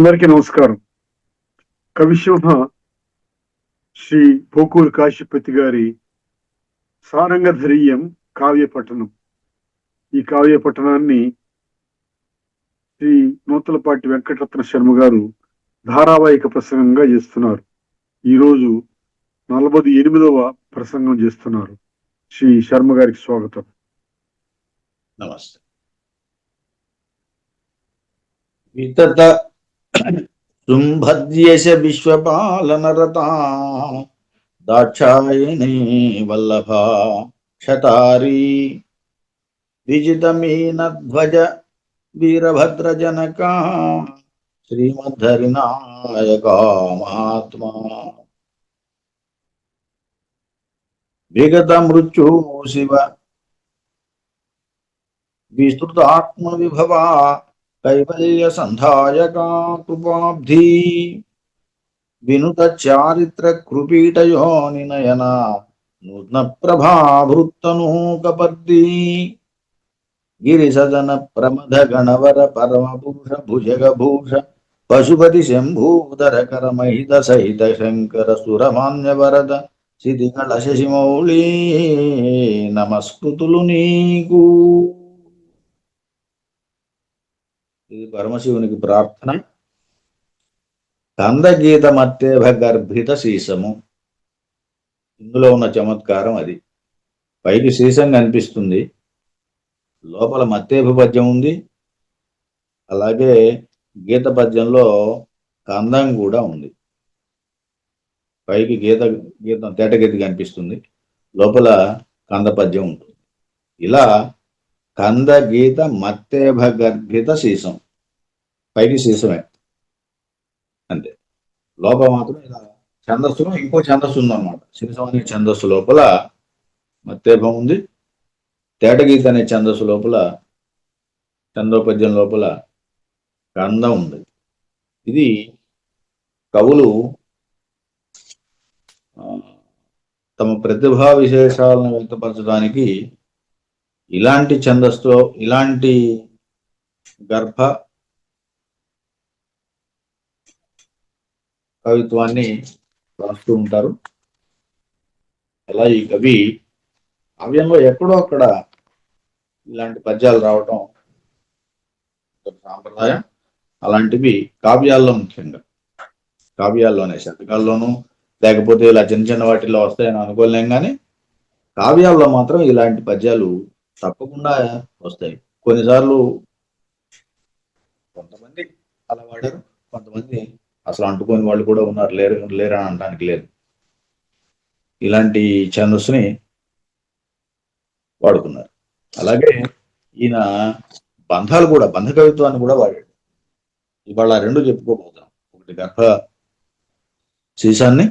అందరికీ నమస్కారం. కవిశోభ శ్రీ పోకూరు కాశీపతి గారి సారంగధరీయం కావ్య పఠనం ఈ కావ్య పఠనాన్ని శ్రీ నూతలపాటి వెంకటరత్న శర్మ గారు ధారావాహిక ప్రసంగంగా చేస్తున్నారు. ఈరోజు నలభై ఎనిమిదవ ప్రసంగం చేస్తున్నారు. శ్రీ శర్మ గారికి స్వాగతం. నమస్తే. వితత శుంభద్యేశ విశ్వపాలనరతా దాక్షాయణీ వల్లభ క్షతారీ విజితమీనధ్వజ వీరభద్రజనక శ్రీమద్ధరినాయక మహాత్మా విగత మృత్యు శివ కైవల్యసంధాయకా కృపాబ్ధి వినుత చారిత్ర కృపీటయో నినయన నూత్న ప్రభాభృత్తనూకపర్ది గిరిసదన ప్రమద గణవర పరమభూష పురుష భుజగ భూష పశుపతి శంభూధర కర మహిత సహిత శంకర సురమాన్య వరద సిదిగళ శశిమౌళీ నమస్కృతులు నీకు ఇది పరమశివునికి ప్రార్థన. కందగీత మత్తేభ గర్భిత సీసము ఇందులో ఉన్న చమత్కారం అది. పైకి సీసం కనిపిస్తుంది. లోపల మత్తేభ పద్యం ఉంది. అలాగే గీత పద్యంలో కందం కూడా ఉంది. పైకి గీత గీతం తేటగీత కనిపిస్తుంది. లోపల కంద పద్యం ఉంటుంది. ఇలా కంద గీత మత్తేభ గర్భిత సీసం పైకి సీసమే అంతే. లోపల మాత్రం ఇలా ఛందస్సులో ఇంకో ఛందస్సు ఉందన్నమాట. సీసం అనే ఛందస్సు లోపల మత్తేభం ఉంది. తేటగీత అనే ఛందస్సు లోపల చందోపద్యం లోపల కందం ఉంది. ఇది కవులు తమ ప్రతిభా విశేషాలను వ్యక్తపరచడానికి ఇలాంటి ఛందస్సులో ఇలాంటి గర్భ కవిత్వాన్ని రాస్తూ ఉంటారు. అలా ఈ కవి కావ్యంలో ఎక్కడో అక్కడ ఇలాంటి పద్యాలు రావటం సాంప్రదాయం. అలాంటివి కావ్యాల్లో ముఖ్యంగా. కావ్యాల్లోనే శతకాల్లోనూ లేకపోతే ఇలా చిన్న చిన్న వాటిల్లో వస్తాయని అనుకోలేం కానీ కావ్యాల్లో మాత్రం ఇలాంటి పద్యాలు తప్పకుండా వస్తాయి. కొన్నిసార్లు కొంతమంది అలా వాడారు కొంతమంది అసలు అంటుకోని వాళ్ళు కూడా ఉన్నారు లేరు లేరు అని అనడానికి లేదు. ఇలాంటి ఛందస్సుని వాడుకున్నారు. అలాగే ఈయన బంధాలు కూడా బంధ కవిత్వాన్ని కూడా వాడాడు. ఇవాళ ఆ రెండు చెప్పుకోబోతున్నాం. ఒకటి గర్భ సీసాన్ని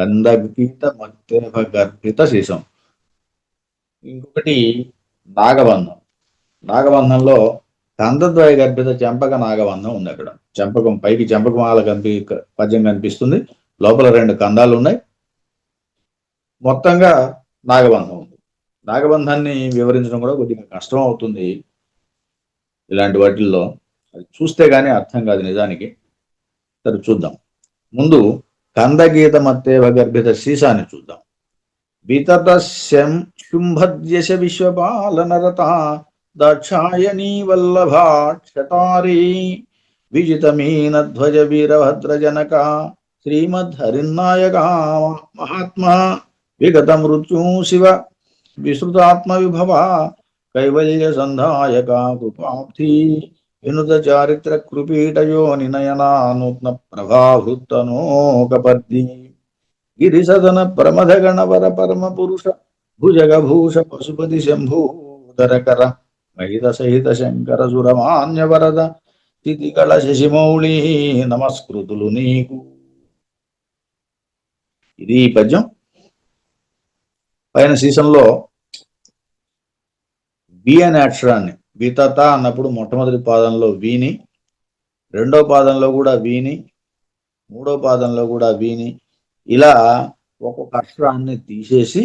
గంధగీత మత్తేభ గర్భిత సీసం ఇంకొకటి నాగబంధం. నాగబంధంలో కందద్వయ గర్భిత చెంపక నాగబంధం ఉంది అక్కడ. చెంపకం పైకి చెంపకమాల కనిపి పద్యం కనిపిస్తుంది. లోపల రెండు కందాలు ఉన్నాయి. మొత్తంగా నాగబంధం ఉంది. నాగబంధాన్ని వివరించడం కూడా కొద్దిగా కష్టం అవుతుంది ఇలాంటి వాటిల్లో. అది చూస్తే గానీ అర్థం కాదు నిజానికి. సరే చూద్దాం. ముందు కందగీత మత్తేవ గర్భిత సీసాని చూద్దాం. వితతశం శుంభద్యశ విశ్వపాలనరత దాక్షాయణీ వల్లభా క్షతారీ విజితమీనధ్వజ వీరభద్రజనక శ్రీమద్హరినాయక మహాత్మా విగత మృత్యు శివ విశ్రుతాత్మ విభవ కైవల్య సంధాయక కృపాబ్ధి వినుత చారిత్ర కృపీటయో నినయనా నూత్న ప్రభాభృత్తనోకపర్ది గిరిసదన ప్రమదగణవర పరమ పురుష భుజగభూష పశుపతి శంభూధరకర మహిత సహిత శంకర సురమాన్య వరద స్థితికళ శశిమౌళి నమస్కృతులు నీకు ఇది ఈ పద్యం. పైన సీజన్లో బి అనే అక్షరాన్ని వితత అన్నప్పుడు మొట్టమొదటి పాదంలో వీని రెండో పాదంలో కూడా వీని మూడో పాదంలో కూడా వీని ఇలా ఒక్కొక్క అక్షరాన్ని తీసేసి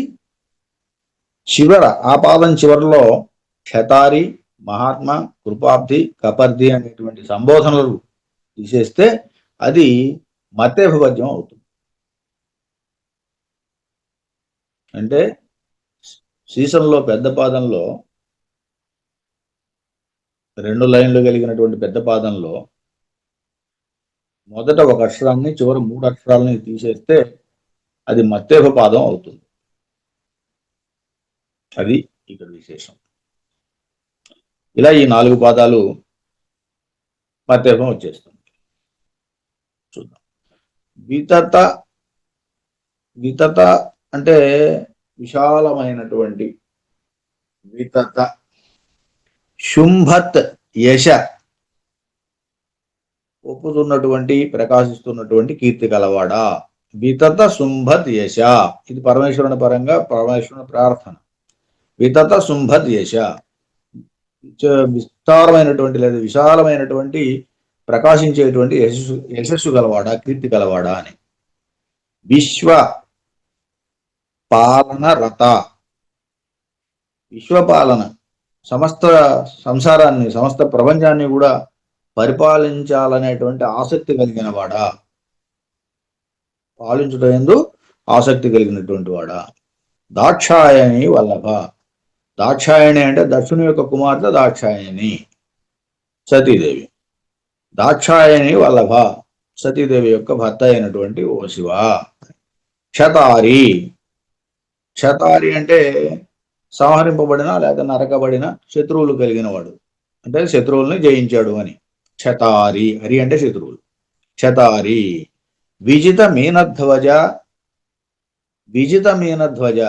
చివర ఆ పాదం చివరిలో క్షతారి మహాత్మ కృపాబ్ది కపర్ది అనేటువంటి సంబోధనలు తీసేస్తే అది మతేభవద్యం అవుతుంది. అంటే సీసంలో పెద్ద పాదంలో రెండు లైన్లు కలిగినటువంటి పెద్ద పాదంలో మొదట ఒక అక్షరాన్ని చివరి మూడు అక్షరాలని తీసేస్తే అది మత్తేహ పాదం అవుతుంది. అది ఇక్కడ విశేషం. ఇలా ఈ నాలుగు పాదాలు మత్తేహం వచ్చేస్తుంది. చూద్దాం. వితత వితత అంటే విశాలమైనటువంటి వితత. శుంభత్ యశ ఒప్పుతున్నటువంటి ప్రకాశిస్తున్నటువంటి కీర్తి కలవాడా వితత శుంభత్ యశ. ఇది పరమేశ్వరుని పరంగా పరమేశ్వరుని ప్రార్థన. వితత శుంభత్ యశ. విస్తారమైనటువంటి లేదా విశాలమైనటువంటి ప్రకాశించేటువంటి యశస్సు యశస్సు గలవాడా కీర్తి గలవాడా అని. విశ్వ పాలన రత. విశ్వపాలన సమస్త సంసారాన్ని సమస్త ప్రపంచాన్ని కూడా పరిపాలించాలనేటువంటి ఆసక్తి కలిగిన వాడా? పాలించడం ఎందు ఆసక్తి కలిగినటువంటి వాడా? దాక్షాయణి వల్లభ. దాక్షాయణి అంటే దక్షుని యొక్క కుమార్తె దాక్షాయణి సతీదేవి. దాక్షాయణి వల్లభ సతీదేవి యొక్క భర్త అయినటువంటి ఓ శివ. క్షతారి. క్షతారి అంటే సంహరింపబడిన లేక నరకబడిన శత్రువులు కలిగిన వాడు. అంటే శత్రువుల్ని జయించాడు అని. చతారి హరి అంటే శత్రువులు చతారి విజిత మీనధ్వజ విజిత మీనధ్వజ.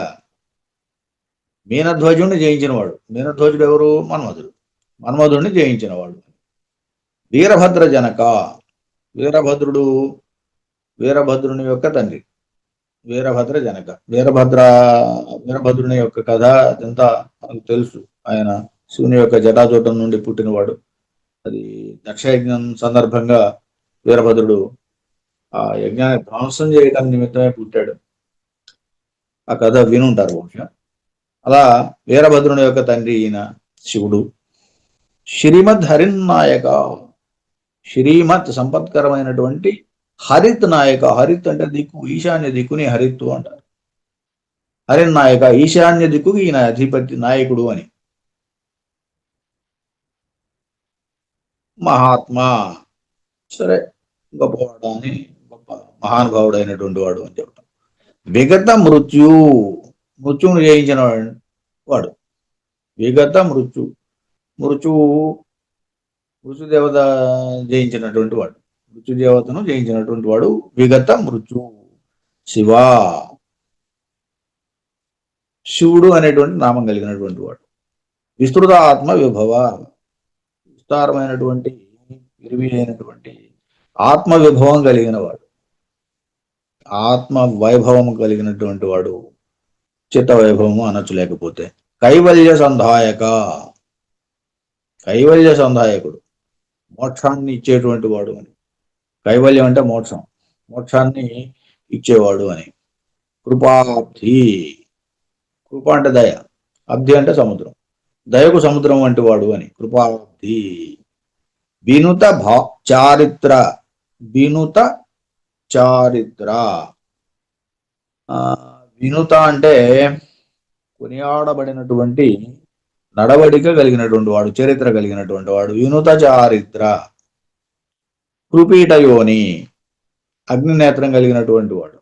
మీనధ్వజుడిని జయించినవాడు. మీనధ్వజుడు ఎవరు? మన్మధుడు. మన్మధుడిని జయించినవాడు. వీరభద్ర జనక వీరభద్రుడు వీరభద్రుని యొక్క తండ్రి. వీరభద్ర జనక వీరభద్ర వీరభద్రుని యొక్క కథ అదంతా మనకు తెలుసు. ఆయన శివుని యొక్క జటాజూటం నుండి పుట్టినవాడు. అది దక్షయజ్ఞం సందర్భంగా వీరభద్రుడు ఆ యజ్ఞాన్ని ధ్వంసం చేయడానికి నిమిత్తమే పుట్టాడు. ఆ కథ వినుంటారు బహుశా. అలా వీరభద్రుని యొక్క తండ్రి ఈయన శివుడు. శ్రీమద్ హరినాయక శ్రీమత్ సంపత్కరమైనటువంటి హరిత్ నాయక. హరిత్ అంటే దిక్కు ఈశాన్య దిక్కుని హరిత్తు అంటారు. హరినాయక ఈశాన్య దిక్కుకి ఈయన అధిపతి నాయకుడు అని. మహాత్మా. సరే గొప్పవాడు అని గొప్ప మహానుభావుడు అయినటువంటి వాడు అని చెప్తాం. విగత మృత్యు మృత్యువును జయించిన వాడు- వాడు. విగత మృత్యు మృత్యువు మృత్యుదేవత జయించినటువంటి వాడు. మృత్యుదేవతను జయించినటువంటి వాడు విగత మృత్యు శివ. శివుడు అనేటువంటి నామం కలిగినటువంటి వాడు. విస్తృత ఆత్మ విభవ. విస్తారమైనటువంటి విరివి అయినటువంటి ఆత్మ విభవం కలిగిన వాడు ఆత్మ వైభవం కలిగినటువంటి వాడు చిత్త వైభవము అనొచ్చులేకపోతే. కైవల్య సంధాయక. కైవల్య సంధాయకుడు. మోక్షాన్ని ఇచ్చేటువంటి వాడు అని. కైవల్యం అంటే మోక్షం. మోక్షాన్ని ఇచ్చేవాడు అని. కృపాబ్ధి. కృప అంటే దయ. అబ్ధి అంటే సముద్రం. దయకు సముద్రం వంటి వాడు అని. కృపాబ్ధి వినుత భా చారిత్ర. వినుత చారిత్ర. ఆ, వినుత అంటే కొనియాడబడినటువంటి నడవడిక కలిగినటువంటి వాడు చరిత్ర కలిగినటువంటి వాడు. వినుత చారిత్ర. కృపీటయోని అగ్ని నేత్రం కలిగినటువంటి వాడు.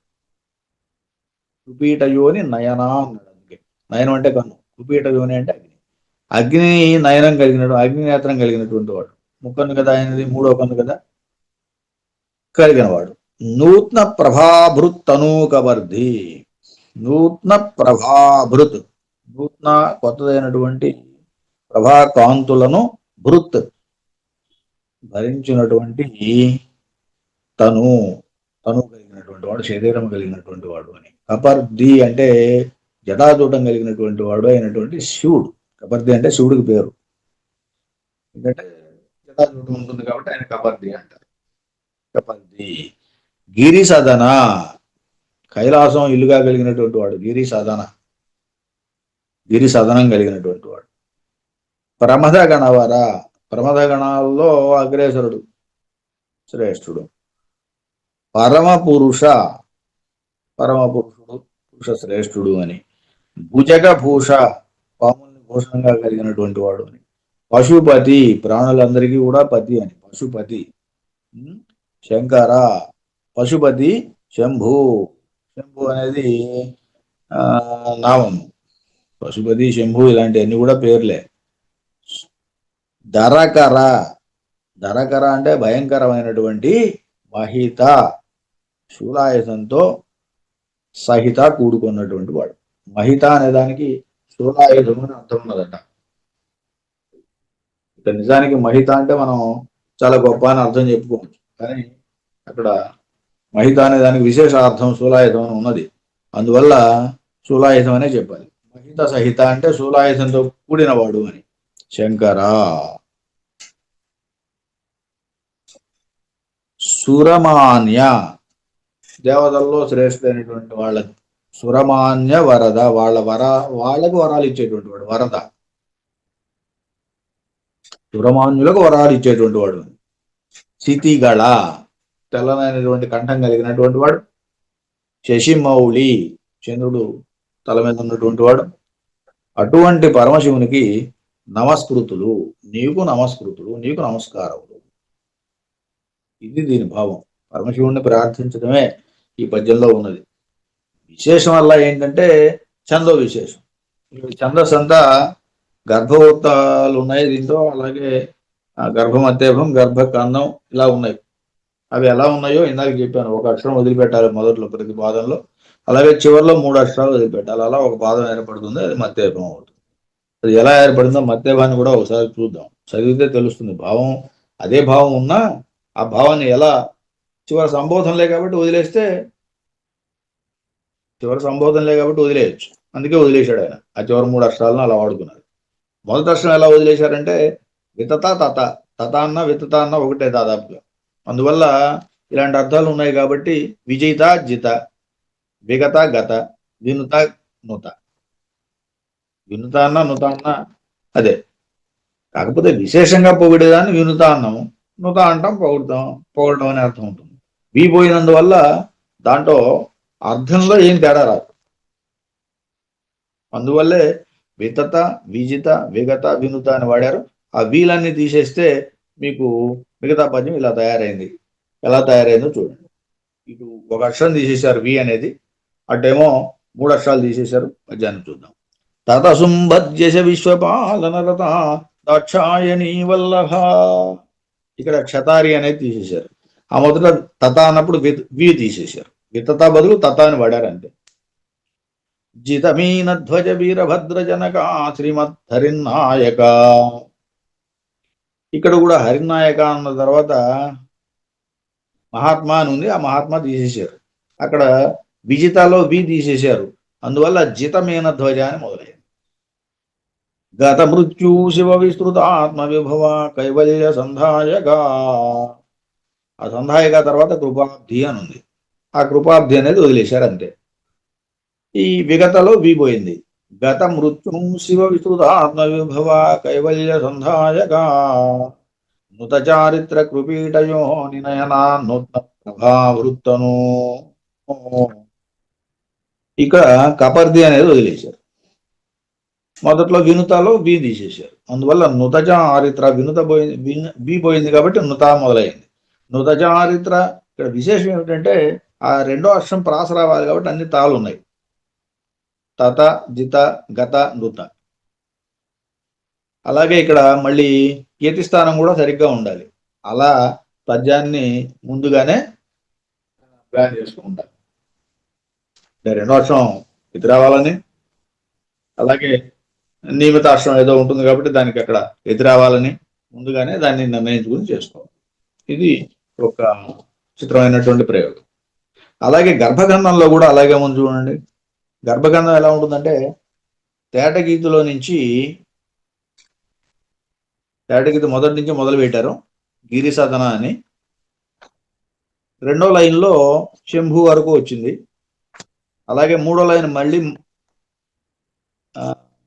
కృపీటయోని నయనా అన్నాడు అందుకే. నయనం అంటే కన్ను. కృపీటయోని అంటే అగ్ని. అగ్ని నయనం కలిగిన అగ్ని నేత్రం కలిగినటువంటి వాడు. ముక్కను కదా ఆయనది మూడో కన్ను కదా? కలిగిన వాడు నూత్న ప్రభాభృత్ తనూకవర్ధి నూత్న ప్రభాభృత్. నూత్న కొత్తదైనటువంటి ప్రభాకాంతులను భృత్. భరించినటువంటి తను. తను కలిగినటువంటి వాడు శరీరం కలిగినటువంటి వాడు అని. కపర్ది అంటే జటాదూటం కలిగినటువంటి వాడు అయినటువంటి శివుడు. కపర్ది అంటే శివుడికి పేరు. ఎందుకంటే జటాజూటం ఉంటుంది కాబట్టి ఆయన కపర్ది అంటారు. కపర్ది గిరి సదన కైలాసం ఇల్లుగా కలిగినటువంటి వాడు గిరి సదన గిరి సదనం కలిగినటువంటి వాడు. ప్రమద గణవర ప్రమద గణాల్లో అగ్రేసరుడు శ్రేష్ఠుడు. పరమ పురుష పరమ పురుషుడు పురుష శ్రేష్ఠుడు అని. భుజగ భూష పాముల్ని దోషంగా కలిగినటువంటి వాడు అని. పశుపతి ప్రాణులందరికీ కూడా పతి అని. పశుపతి. శంకర. పశుపతి శంభు. శంభు అనేది ఆ, నామం పశుపతి శంభు ఇలాంటివన్నీ కూడా పేర్లే. ధరకర. ధరకర అంటే భయంకరమైనటువంటి మహిత శూలాయసంతో సహిత కూడుకున్నటువంటి వాడు. మహిత అనే దానికి శూలాయుధం అని అర్థం ఉన్నదట ఇక నిజానికి మహిత అంటే మనం చాలా గొప్ప అని అర్థం చెప్పుకోవచ్చు. కానీ అక్కడ మహిత అనే దానికి విశేష అర్థం శూలాయుధం అని ఉన్నది. అందువల్ల శూలాయుధం అనే చెప్పాలి. మహిత సహిత అంటే శూలాయుధంతో కూడినవాడు అని. శంకరా. సురమాన్య దేవతల్లో శ్రేష్ఠమైనటువంటి వాళ్ళ సురమాన్య వరద వాళ్ళ వర వాళ్ళకు వరాలు ఇచ్చేటువంటి వాడు వరద. సురమాన్యులకు వరాలు ఇచ్చేటువంటి వాడు. సితిగళ తెల్లనైనటువంటి కంఠం కలిగినటువంటి వాడు. శశిమౌళి చంద్రుడు తల మీద ఉన్నటువంటి వాడు. అటువంటి పరమశివునికి నమస్కృతులు. నీకు నమస్కృతులు నీకు నమస్కారములు. ఇది దీని భావం. పరమశివుణ్ణి ప్రార్థించడమే ఈ పద్యంలో ఉన్నది. విశేషం వల్ల ఏంటంటే చందో విశేషం. ఛందస్ అంతా గర్భవృత్తాలు ఉన్నాయి దీంతో అలాగే ఆ గర్భమత్యభం గర్భకందం ఇలా ఉన్నాయి. అవి ఎలా ఉన్నాయో ఇందాక చెప్పాను. ఒక అక్షరం వదిలిపెట్టాలి మొదట్లో ప్రతి పాదంలో. అలాగే చివరిలో మూడు అక్షరాలు వదిలిపెట్టాలి. అలా ఒక పాదం ఏర్పడుతుంది అది మత్యభం అవుతుంది. అది ఎలా ఏర్పడిందో మత్యభాన్ని కూడా ఒకసారి చూద్దాం. చదివితే తెలుస్తుంది. భావం అదే భావం ఉన్నా ఆ భావాన్ని ఎలా చివరి సంబోధనలే కాబట్టి వదిలేస్తే చివరి సంబోధనలే కాబట్టి వదిలేయచ్చు. అందుకే వదిలేశాడు ఆయన. ఆ చివరి మూడు అక్షరాలను అలా వాడుకున్నారు. మొదటి అక్షరం ఎలా వదిలేశారంటే వితత తత తత అన్న వితత అన్న ఒకటే దాదాపుగా. అందువల్ల ఇలాంటి అర్థాలు ఉన్నాయి కాబట్టి విజయిత జిత విగత గత వినుత నుత. వినుత అన్న నుత అన్న అదే. కాకపోతే విశేషంగా పొగిడేదాన్ని వినుత అన్నాము. నుత అంటాం పొగుడతాం పొగడడం అనే అర్థం ఉంటుంది. వి పోయినందువల్ల దాంట్లో అర్థంలో ఏం తేడా రాదు. అందువల్లే వితత విజిత విగత వినుత అని వాడారు. ఆ వీలన్నీ తీసేస్తే మీకు మిగతా పద్యం ఇలా తయారైంది. ఎలా తయారైందో చూడండి. ఇటు ఒక అక్షరం తీసేశారు వి అనేది అటేమో మూడు అక్షరాలు తీసేశారు పద్యాన్ని చూద్దాం. తత సుంభద్యశ విశ్వపాలనరత దాక్షాయణీ వల్లభ. ఇక్కడ క్షతారి అనేది తీసేశారు. ఆ మొదట తత అన్నప్పుడు వి- వి తీసేశారు. ఇతత బదులు తత అని వాడారు అంతే జితమీన ధ్వజ వీరభద్ర జనక శ్రీమద్ హరినాయక ఇక్కడ కూడా హరినాయక అన్న తర్వాత మహాత్మా అని ఉంది ఆ మహాత్మా తీసేశారు. అక్కడ విజితలో వి తీసేశారు. అందువల్ల జితమీన ధ్వజ అని మొదలైంది. గత మృత్యు శివ విస్తృత ఆత్మ విభవ కైవల్య సంధాయగా ఆ సంధాయక తర్వాత కృపాబ్ధి అని ఉంది. ఆ కృపాబ్ధి అనేది వదిలేశారు అంతే ఈ విగతలో వి పోయింది గత మృత్యు శివ విస్తృత విభవ కైవల్య సంధాయగా నుత చారిత్ర కృపీటయో నినయనా నూత్న ప్రభావృత్తను. ఇక్కడ కపర్ది అనేది వదిలేశారు. మొదట్లో వినుతలో బి తీసేశారు. అందువల్ల నుత చారిత్ర వినుత పోయింది బి పోయింది కాబట్టి నుత మొదలైంది. నుత చారిత్ర ఇక్కడ విశేషం ఏమిటంటే ఆ రెండో అక్షరం ప్రాస రావాలి కాబట్టి అన్ని తాలు ఉన్నాయి. తత జిత గత నృత. అలాగే ఇక్కడ మళ్ళీ కీర్తి స్థానం కూడా సరిగ్గా ఉండాలి. అలా పద్యాన్ని ముందుగానే ప్లాన్ చేసుకుంటారు రెండో అక్షరం ఇది రావాలని. అలాగే నియమిత అక్షరం ఏదో ఉంటుంది కాబట్టి దానికి అక్కడ ఎది రావాలని ముందుగానే దాన్ని నిర్ణయించుకుని చేసుకోవాలి. ఇది ఒక చిత్రమైనటువంటి ప్రయోగం. అలాగే గర్భగంధంలో కూడా అలాగే ఉంది చూడండి. గర్భగంధం ఎలా ఉంటుందంటే తేటగీతిలో నుంచి తేటగీత మొదటి నుంచి మొదలు పెట్టారు. గిరి అని. రెండో లైన్లో శంభు వరకు వచ్చింది. అలాగే మూడో లైన్ మళ్ళీ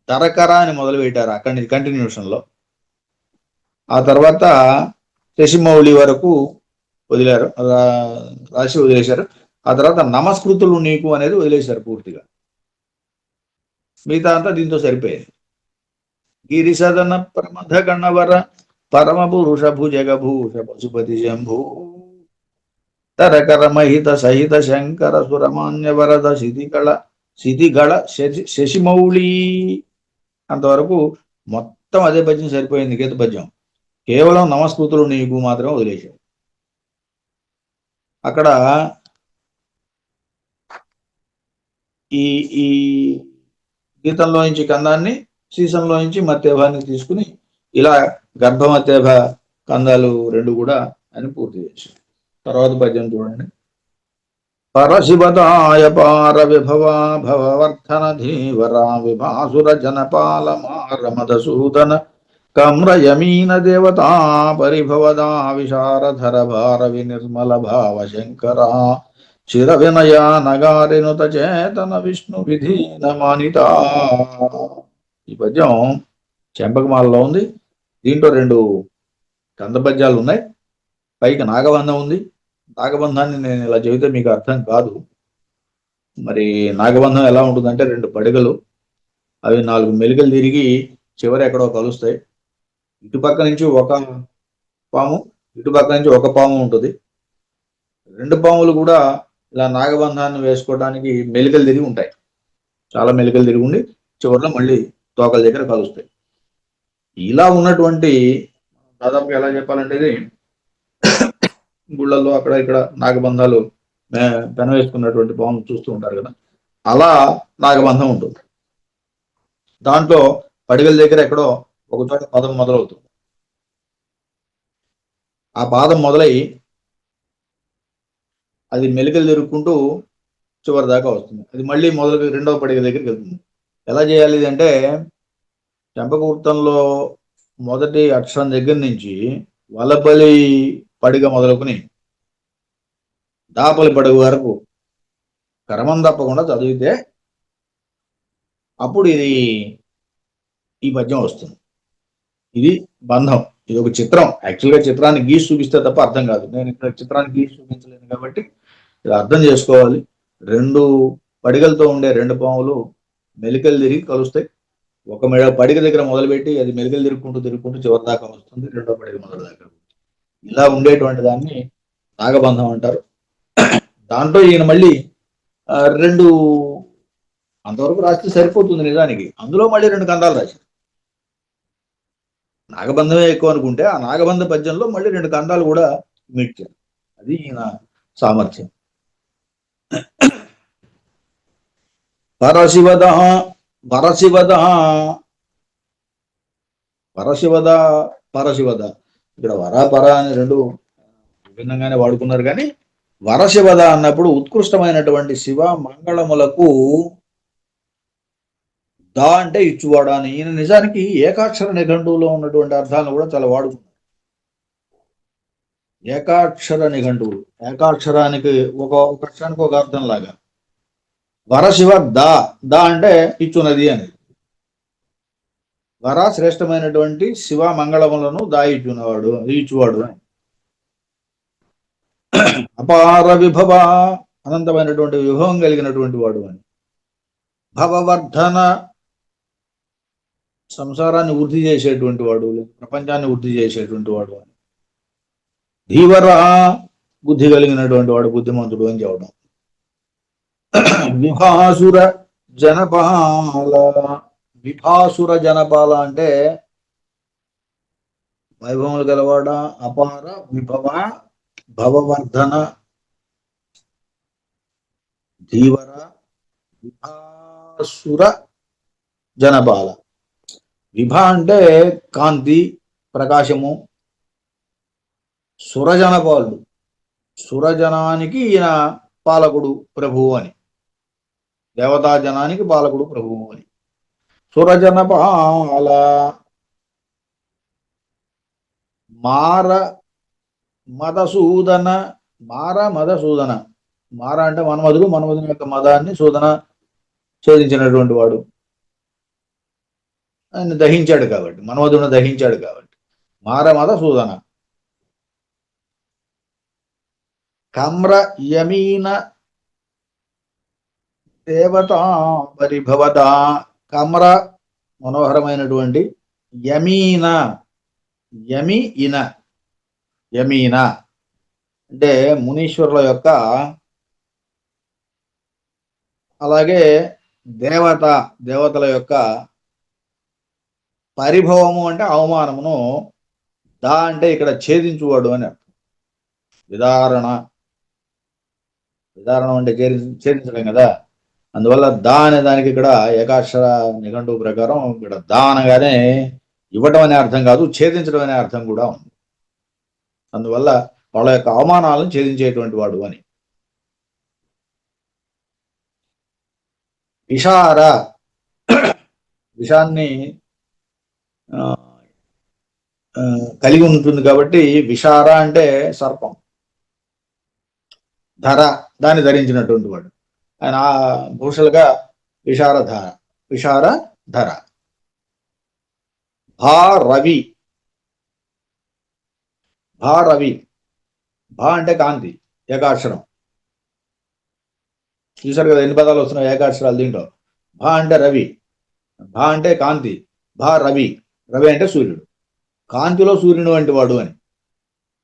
తరకర అని మొదలు పెట్టారు అక్కడి నుంచి కంటిన్యూషన్లో ఆ తర్వాత శశిమౌళి వరకు వదిలారు రా- రాసి వదిలేశారు. ఆ తర్వాత నమస్కృతులు నీకు అనేది వదిలేశారు పూర్తిగా. మిగతా అంతా దీంతో సరిపోయింది. గిరిసదన ప్రమథ గణవర పరమ పురుష జగభూష పశుపతి శంభూ. తరకర మహిత సహిత శంకర సురమాన్య వరద శితికళ శితిగళ శశి శశిమౌళి. అంతవరకు మొత్తం అదే పద్యం సరిపోయింది గీత పద్యం కేవలం నమస్కృతులు నీకు మాత్రమే వదిలేశాడు అక్కడ ఈ ఈ గీతంలో నుంచి కందాన్ని సీసంలో నుంచి మత్తేభాన్ని తీసుకుని ఇలా గర్భమత్తేభ కందాలు రెండు కూడా అని పూర్తి చేశారు. తర్వాత పద్యం చూడండి. పరశివదాయ పార విభవా భవవర్ధన ధీవరా విభాసుర జనపాల మార మధసూదన కమ్ర యమీన దేవతా పరిభవదా విశారధర భారవి నిర్మల భావ శంకరా చిర వినయ నగారినుత చేతన విష్ణు విధీనమానిత ఈ పద్యం చెంపకమాలలో ఉంది. దీంట్లో రెండు కందపద్యాలు ఉన్నాయి. పైకి నాగబంధం ఉంది. నాగబంధాన్ని నేను ఇలా చెబితే మీకు అర్థం కాదు. మరి నాగబంధం ఎలా ఉంటుందంటే రెండు పడగలు. అవి నాలుగు మెలికలు తిరిగి చివరి ఎక్కడో కలుస్తాయి. ఇటుపక్క నుంచి ఒక పాము ఇటుపక్క నుంచి ఒక పాము ఉంటుంది. రెండు పాములు కూడా ఇలా నాగబంధాన్ని వేసుకోవడానికి మెలికలు తిరిగి ఉంటాయి. చాలా మెలికలు తిరిగి ఉండి చివరిలో మళ్ళీ తోకల దగ్గర కలుస్తాయి. ఇలా ఉన్నటువంటి దాదాపుగా ఎలా చెప్పాలంటే ఇది గుళ్ళల్లో అక్కడ ఇక్కడ నాగబంధాలు మే- పెన వేసుకున్నటువంటి పాములు చూస్తూ ఉంటారు కదా. అలా నాగబంధం ఉంటుంది. దాంట్లో పడిగల దగ్గర ఎక్కడో ఒక చోట పదం మొదలవుతుంది. ఆ పాదం మొదలై అది మెలికలు జరుపుకుంటూ చివరి దాకా వస్తుంది. అది మళ్ళీ మొదలు రెండవ పడిక దగ్గరికి వెళ్తుంది. ఎలా చేయాలి ఇది అంటే చెంపకూర్తంలో మొదటి అక్షరం దగ్గర నుంచి వలపలి పడిగ మొదలుకొని దాపలి పడుగు వరకు క్రమం తప్పకుండా చదివితే అప్పుడు ఇది ఈ పద్యం వస్తుంది. ఇది బంధం. ఇది ఒక చిత్రం. యాక్చువల్గా చిత్రాన్ని గీసి చూపిస్తే తప్ప అర్థం కాదు. నేను ఇక్కడ చిత్రాన్ని గీసి చూపించలేను కాబట్టి ఇది అర్థం చేసుకోవాలి. రెండు పడిగలతో ఉండే రెండు పాములు మెలికలు తిరిగి కలుస్తాయి. ఒక మెడ పడిగ దగ్గర మొదలుపెట్టి అది మెలికలు తిరుక్కుంటూ తిరుక్కుంటూ చివరి దాకా వస్తుంది. రెండో పడిగ మొదటి దాకా ఇలా ఉండేటువంటి దాన్ని నాగబంధం అంటారు. దాంట్లో ఈయన మళ్ళీ రెండు అంతవరకు రాస్తే సరిపోతుంది నిజానికి. అందులో మళ్ళీ రెండు కందాలు రాశారు. నాగబంధమే ఎక్కువ అనుకుంటే ఆ నాగబంధ పద్యంలో మళ్ళీ రెండు కందాలు కూడా మిడ్చారు అది ఈయన సామర్థ్యం. పరశివద పరశివద పరశివద పరశివద. ఇక్కడ వర పర అని రెండు విభిన్నంగానే వాడుకున్నారు కానీ వరశివద అన్నప్పుడు ఉత్కృష్టమైనటువంటి శివ మంగళములకు దా అంటే ఇచ్చువాడా అని. ఈయన నిజానికి ఏకాక్షర నిఘంటువులో ఉన్నటువంటి అర్థాలను కూడా చాలా వాడుకున్నారు. ఏకాక్షర నిఘంటువులు. ఏకాక్షరానికి ఒక ఒక అక్షరానికి ఒక అర్థం లాగా. వరశివ దా దా అంటే ఇచ్చున్నది అని వర శ్రేష్టమైనటువంటి శివ మంగళములను దా ఇచ్చున్నవాడు ఇచ్చువాడు. అని అపార విభవ అనంతమైనటువంటి విభవం కలిగినటువంటి వాడు అని. భవవర్ధన సంసారాన్ని వృద్ధి చేసేటువంటి వాడు ప్రపంచాన్ని వృద్ధి చేసేటువంటి వాడు అని. ధీవర బుద్ధి కలిగినటువంటి వాడు బుద్ధిమంతుడు అని చెప్పడం. విభాసుర జనపాల విభాసుర జనపాల అంటే వైభవములు గలవాడ? అపార విభవ భవవర్ధన. ధీవర విభాసుర జనపాల విభ అంటే కాంతి ప్రకాశము సురజనపాలుడు సురజనానికి ఈయన పాలకుడు ప్రభువు అని దేవతా జనానికి పాలకుడు ప్రభువు అని సురజనపాల మార మదసూదన మార మదసూదన. మార అంటే మన్మధుడు మన్మధుని యొక్క మదాన్ని సూదన ఛేదించినటువంటి వాడు. ఆయన దహించాడు కాబట్టి మన్మధుని దహించాడు కాబట్టి. మార మద సూదన కమ్ర యమీన దేవత కమ్ర మనోహరమైనటువంటి యమీన యమి ఇన యమీన. అంటే మునీశ్వరుల యొక్క అలాగే దేవత దేవతల యొక్క పరిభవము అంటే అవమానమును దా అంటే ఇక్కడ ఛేదించువాడు అని అర్థం. విదారణ విధానం అంటే చేరి ఛేదించడం కదా. అందువల్ల దా అనే దానికి ఇక్కడ ఏకాక్షర నిఘంటువు ప్రకారం ఇక్కడ దా అనగానే ఇవ్వటం అనే అర్థం కాదు ఛేదించడం అనే అర్థం కూడా ఉంది. అందువల్ల వాళ్ళ యొక్క అవమానాలను ఛేదించేటువంటి వాడు అని. విషార విషాన్ని కలిగి ఉంటుంది కాబట్టి విషార అంటే సర్పం. ధర దాన్ని ధరించినటువంటి వాడు. ఆయన ఆ భూషలుగా విషారధార విషార ధర భా రవి. భా రవి. భా అంటే కాంతి ఏకాక్షరం. చూశారు కదా ఎన్ని పదాలు వస్తున్నాయి ఏకాక్షరాలు దీంట్లో. భా అంటే రవి. భా అంటే కాంతి. భా రవి. రవి అంటే సూర్యుడు. కాంతిలో సూర్యుడు వంటి వాడు అని.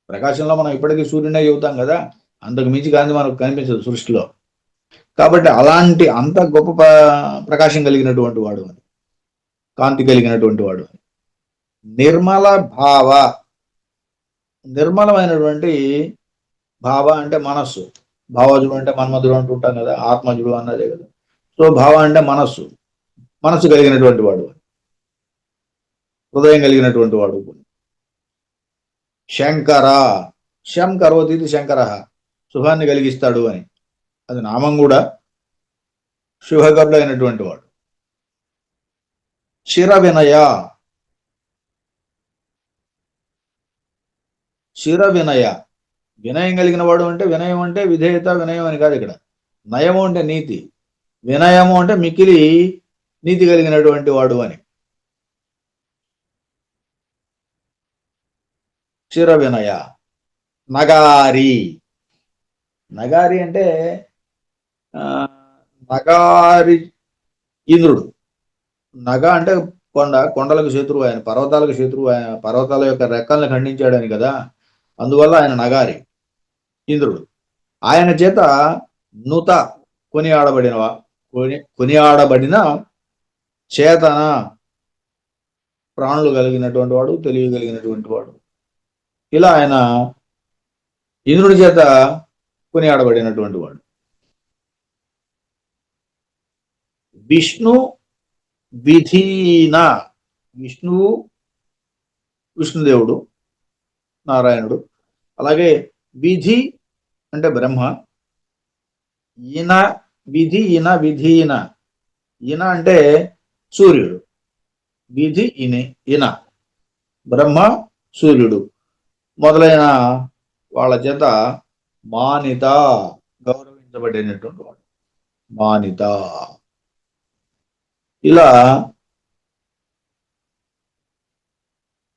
ప్రకాశంలో మనం ఇప్పటికీ సూర్యుడే చెబుతాం కదా. అంతకు మించి గాంధీ మనకు కనిపించదు సృష్టిలో. కాబట్టి అలాంటి అంత గొప్ప ప్రకాశం కలిగినటువంటి వాడు అని కాంతి కలిగినటువంటి వాడు అని నిర్మల భావ. నిర్మలమైనటువంటి భావ అంటే మనస్సు. భావజుడు అంటే మన్మధుడు అంటుంటాం కదా ఆత్మజుడు అన్నదే కదా. సో భావ అంటే మనస్సు. మనస్సు కలిగినటువంటి వాడు హృదయం కలిగినటువంటి వాడు శంకర. శం కరోతి శంకర. శుభాన్ని కలిగిస్తాడు అని. అది నామం కూడా శుభకరుడు అయినటువంటి వాడు శిర వినయ శిర వినయ వినయం కలిగిన వాడు అంటే వినయం అంటే విధేయత వినయం అని కాదు ఇక్కడ. నయము అంటే నీతి. వినయము అంటే మికిలి నీతి కలిగినటువంటి వాడు అని. శిర వినయ నగారి. నగారి అంటే ఆ, నగారి ఇంద్రుడు. నగ అంటే కొండ కొండలకు శత్రువు ఆయన పర్వతాలకు శత్రువు ఆయన పర్వతాల యొక్క రెక్కల్ని ఖండించాడని కదా? అందువల్ల ఆయన నగారి ఇంద్రుడు. ఆయన చేత నుత కొనియాడబడిన కొని కొనియాడబడిన చేతన ప్రాణులు కలిగినటువంటి వాడు తెలివి కలిగినటువంటి వాడు. ఇలా ఆయన ఇంద్రుడి చేత కొనియాడబడినటువంటి వాడు. విష్ణు విధీన. విష్ణువు విష్ణుదేవుడు నారాయణుడు. అలాగే విధి అంటే బ్రహ్మ. ఈన విధి ఈన విధీన. ఈన అంటే సూర్యుడు. విధి ఇని ఈన. బ్రహ్మ సూర్యుడు. మొదలైన వాళ్ళ చేత మానిత గౌరవించబడినటువంటి వాడు. మానిత. ఇలా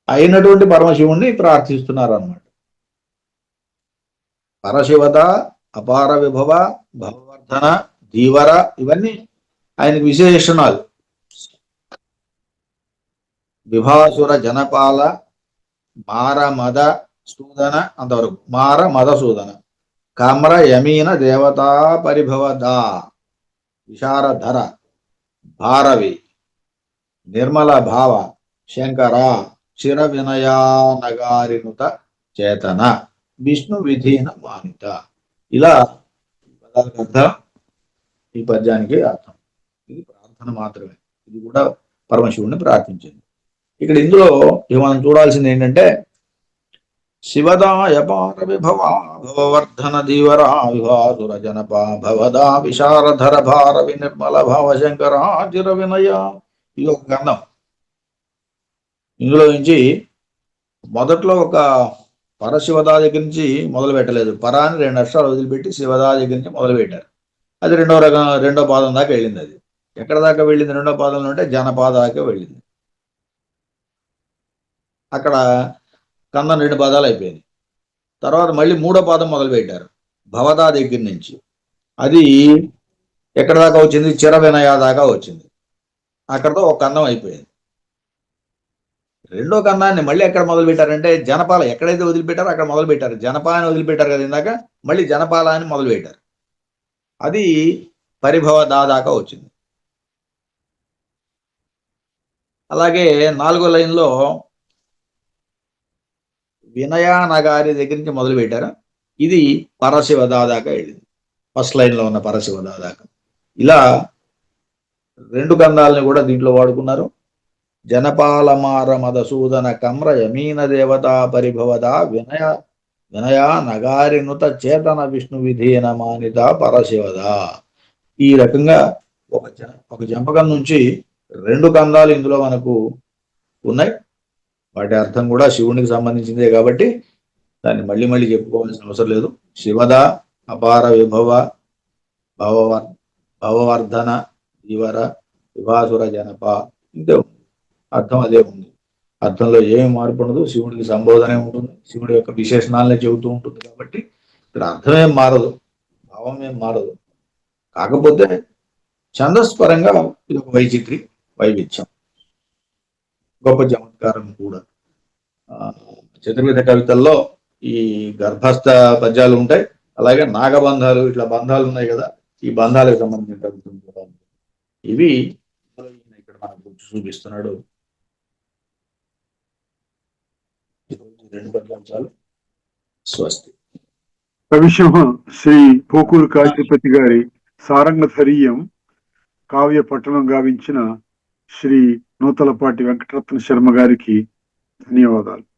అయినటువంటి పరమశివుణ్ణి ప్రార్థిస్తున్నారు అన్నమాట పరశివత అపార విభవ భవవర్ధన ధీవర ఇవన్నీ ఆయన విశేషణాలు. విభాసుర జనపాల మార మద సూదన అంతవరకు. మార మద సూదన. కమర యమీన దేవతా పరిభవదా. విశారధర భారవి నిర్మల భావ శంకర చిర వినయానగారినుత చేతన విష్ణు విధీన మానిత ఇలా ఈ పదాలకు అర్థం ఈ పద్యానికి అర్థం. ఇది ప్రార్థన మాత్రమే. ఇది కూడా పరమశివుణ్ణి ప్రార్థించింది. ఇక్కడ ఇందులో మనం చూడాల్సింది ఏంటంటే శివదాయ పార విభవ భవవర్ధన ధీవరా విభాసుర జనపా భవదా విశారధర భార వినిర్మల భావ శంకర వినయ ఇది ఒక గంధం ఇందులో నుంచి మొదట్లో ఒక పరశివదా దగ్గర నుంచి మొదలు పెట్టలేదు. పరాన్ని రెండు అక్షరాలు వదిలిపెట్టి శివదా దగ్గర నుంచి మొదలు పెట్టారు. అది రెండో రకం రెండో పాదం దాకా వెళ్ళింది అది. ఎక్కడ దాకా వెళ్ళింది రెండో పాదంలో అంటే జనపాదాకే వెళ్ళింది. అక్కడ కందం రెండు పదాలు అయిపోయింది తర్వాత మళ్ళీ మూడో పాదం మొదలుపెట్టారు. భవదా దగ్గర నుంచి. అది ఎక్కడ దాకా వచ్చింది? చిర వినయ దాకా వచ్చింది. అక్కడతో ఒక కందం అయిపోయింది. రెండో కందాన్ని మళ్ళీ ఎక్కడ మొదలు పెట్టారంటే జనపాల ఎక్కడైతే వదిలిపెట్టారో అక్కడ మొదలు పెట్టారు అని వదిలిపెట్టారు కదా ఇందాక? మళ్ళీ జనపాల అని మొదలు పెట్టారు అది పరిభవ దాదాకా వచ్చింది. అలాగే నాలుగో లైన్లో వినయా నగారి దగ్గర నుంచి మొదలు పెట్టారు? ఇది పరశివదా దాకా వెళ్ళింది. ఫస్ట్ లైన్లో ఉన్న పరశివదా దాకా ఇలా రెండు గంధాలని కూడా దీంట్లో వాడుకున్నారు. జనపాలమార మధసూదన కమ్ర యమీన దేవతా పరిభవద వినయ వినయ నగారినుత చేతన విష్ణు విధీన మానిత పరశివద. ఈ రకంగా ఒక జ ఒక జంపకం నుంచి రెండు కందాలు ఇందులో మనకు ఉన్నాయి. వాటి అర్థం కూడా శివునికి సంబంధించిందే కాబట్టి దాన్ని మళ్ళీ మళ్ళీ చెప్పుకోవాల్సిన అవసరం లేదు. శివద అపార విభవ భవ భవవర్ధన ఈవర విభాసుర జనప ఇంతే ఉంది. అర్థం అదే ఉంది. అర్థంలో ఏమి మార్పు ఉండదు. శివుడికి సంబోధనే ఉంటుంది. శివుడి యొక్క విశేషణాలనే చెబుతూ ఉంటుంది కాబట్టి ఇక్కడ అర్థమేం మారదు భావం ఏం మారదు. కాకపోతే ఛందస్పరంగా ఇది ఒక వైచిత్రి వైవిధ్యం. గొప్ప చమత్కారం కూడా. చతుర్విధ కవితల్లో ఈ గర్భస్థ పద్యాలు ఉంటాయి. అలాగే నాగబంధాలు ఇట్లా బంధాలు ఉన్నాయి కదా ఈ బంధాలకు సంబంధించిన కవితలు కూడా ఇవి ఇక్కడ మనకు చూపిస్తున్నాడు. ఈరోజు రెండు పద్యాంశాలు స్వస్తి. కవిసింహ శ్రీ పోకూరు కాశీపతి గారి సారంగ సారంగధరీయం కావ్య పట్టణం గావించిన శ్రీ నూతలపాటి వెంకటరత్న శర్మ గారికి ధన్యవాదాలు.